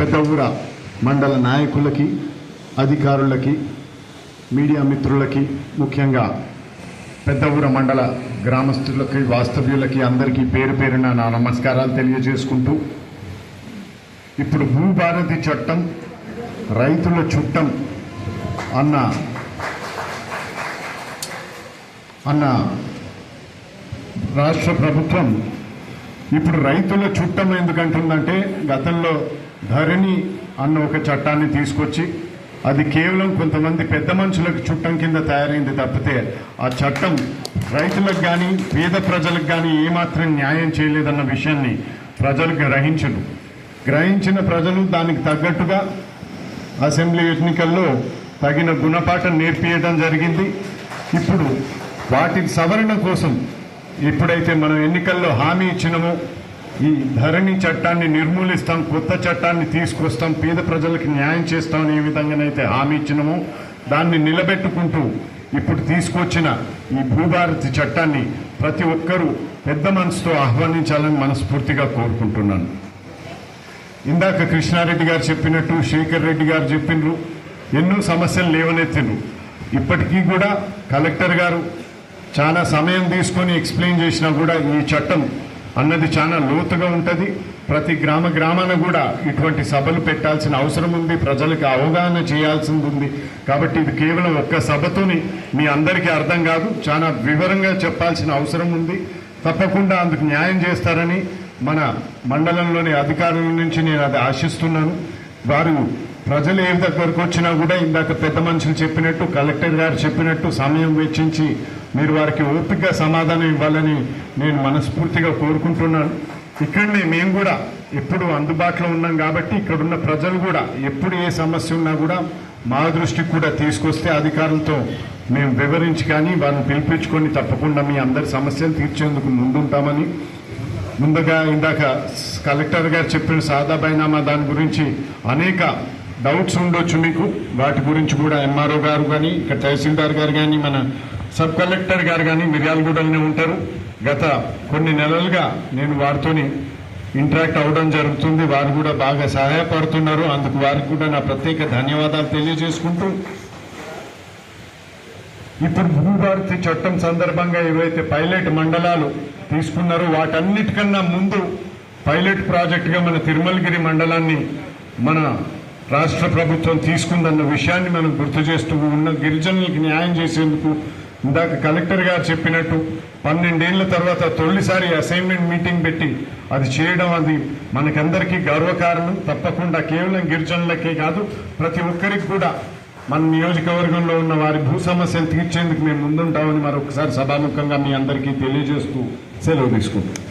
పెద్ద ఊర మండల నాయకులకి అధికారులకి మీడియా మిత్రులకి ముఖ్యంగా పెద్ద ఊర మండల గ్రామస్తులకి వాస్తవ్యులకి అందరికీ పేరు పేరున నా నమస్కారాలు తెలియజేసుకుంటూ ఇప్పుడు భూభారతి చట్టం రైతుల చుట్టం అన్న అన్న రాష్ట్ర ప్రభుత్వం ఇప్పుడు రైతుల చుట్టం ఎందుకంటుందంటే గతంలో ధరణి అన్న ఒక చట్టాన్ని తీసుకొచ్చి అది కేవలం కొంతమంది పెద్ద మనుషులకు చుట్టం కింద తయారైంది తప్పితే ఆ చట్టం రైతులకు కానీ పేద ప్రజలకు కానీ ఏమాత్రం న్యాయం చేయలేదన్న విషయాన్ని ప్రజలు గ్రహించరు గ్రహించిన ప్రజలు దానికి తగ్గట్టుగా అసెంబ్లీ ఎన్నికల్లో తగిన గుణపాఠం నేర్పించడం జరిగింది. ఇప్పుడు వాటి సవరణ కోసం ఎప్పుడైతే మనం ఎన్నికల్లో హామీ ఇచ్చినామో ఈ ధరణి చట్టాన్ని నిర్మూలిస్తాం కొత్త చట్టాన్ని తీసుకొస్తాం పేద ప్రజలకు న్యాయం చేస్తాం ఏ విధంగానైతే హామీ ఇచ్చినామో. దాన్ని నిలబెట్టుకుంటూ ఇప్పుడు తీసుకొచ్చిన ఈ భూభారతి చట్టాన్ని ప్రతి ఒక్కరూ పెద్ద మనసుతో ఆహ్వానించాలని మనస్ఫూర్తిగా కోరుకుంటున్నాను. ఇందాక కృష్ణారెడ్డి గారు చెప్పినట్టు శేఖర్ రెడ్డి గారు చెప్పినారు ఎన్నో సమస్యలు లేవనెత్తిండ్రు ఇప్పటికీ కూడా కలెక్టర్ గారు చాలా సమయం తీసుకొని ఎక్స్ప్లెయిన్ చేసినా కూడా ఈ చట్టం అన్నది చాలా లోతుగా ఉంటుంది. ప్రతి గ్రామ గ్రామాన కూడా ఇటువంటి సభలు పెట్టాల్సిన అవసరం ఉంది. ప్రజలకు అవగాహన చేయాల్సింది ఉంది. కాబట్టి ఇది కేవలం ఒక్క సభతోని మీ అందరికీ అర్థం కాదు. చాలా వివరంగా చెప్పాల్సిన అవసరం ఉంది. తప్పకుండా అందుకు న్యాయం చేస్తారని మన మండలంలోని అధికారుల నుంచి నేను అది ఆశిస్తున్నాను. వారు ప్రజలు ఏ దగ్గరకు వచ్చినా కూడా ఇందాక పెద్ద మనుషులు చెప్పినట్టు కలెక్టర్ గారు చెప్పినట్టు సమయం వెచ్చించి మీరు వారికి ఓపికగా సమాధానం ఇవ్వాలని నేను మనస్ఫూర్తిగా కోరుకుంటున్నాను. ఇక్కడనే మేము కూడా ఎప్పుడు అందుబాటులో ఉన్నాం కాబట్టి ఇక్కడున్న ప్రజలు కూడా ఎప్పుడు ఏ సమస్య ఉన్నా కూడా మా దృష్టికి కూడా తీసుకొస్తే అధికారులతో మేము వివరించి కానీ వారిని పిలిపించుకొని తప్పకుండా మీ అందరి సమస్యలు తీర్చేందుకు ముందుంటామని. ముందుగా ఇందాక కలెక్టర్ గారు చెప్పిన సాదా బైనామా దాని గురించి అనేక డౌట్స్ ఉండొచ్చు మీకు. వాటి గురించి కూడా ఎంఆర్ఓ గారు కానీ ఇక్కడ తహసీల్దార్ గారు కానీ మన సబ్ కలెక్టర్ గారు కానీ మిర్యాలగూడలోనే ఉంటారు. గత కొన్ని నెలలుగా నేను వారితోని ఇంటరాక్ట్ అవ్వడం జరుగుతుంది. వారు కూడా బాగా సహాయపడుతున్నారు. అందుకు వారికి కూడా నా ప్రత్యేక ధన్యవాదాలు తెలియజేసుకుంటూ ఇప్పుడు భూభారతి చట్టం సందర్భంగా ఏవైతే పైలట్ మండలాలు తీసుకున్నారో వాటన్నిటికన్నా ముందు పైలట్ ప్రాజెక్టుగా మన తిరుమలగిరి మండలాన్ని మన రాష్ట్ర ప్రభుత్వం తీసుకుందన్న విషయాన్ని మనం గుర్తు చేస్తూ ఉన్న గిరిజనులకు న్యాయం చేసేందుకు ఇందాక కలెక్టర్ గారు చెప్పినట్టు పన్నెండేళ్ళ తర్వాత తొలిసారి అసైన్మెంట్ మీటింగ్ పెట్టి అది చేయడం అది మనకందరికీ గర్వకారణం. తప్పకుండా కేవలం గిరిజనులకే కాదు ప్రతి ఒక్కరికి కూడా మన నియోజకవర్గంలో ఉన్న వారి భూ సమస్యలు తీర్చేందుకు మేము ముందుంటామని మరొకసారి సభాముఖంగా మీ అందరికీ తెలియజేస్తూ సెలవు తీసుకుంటాం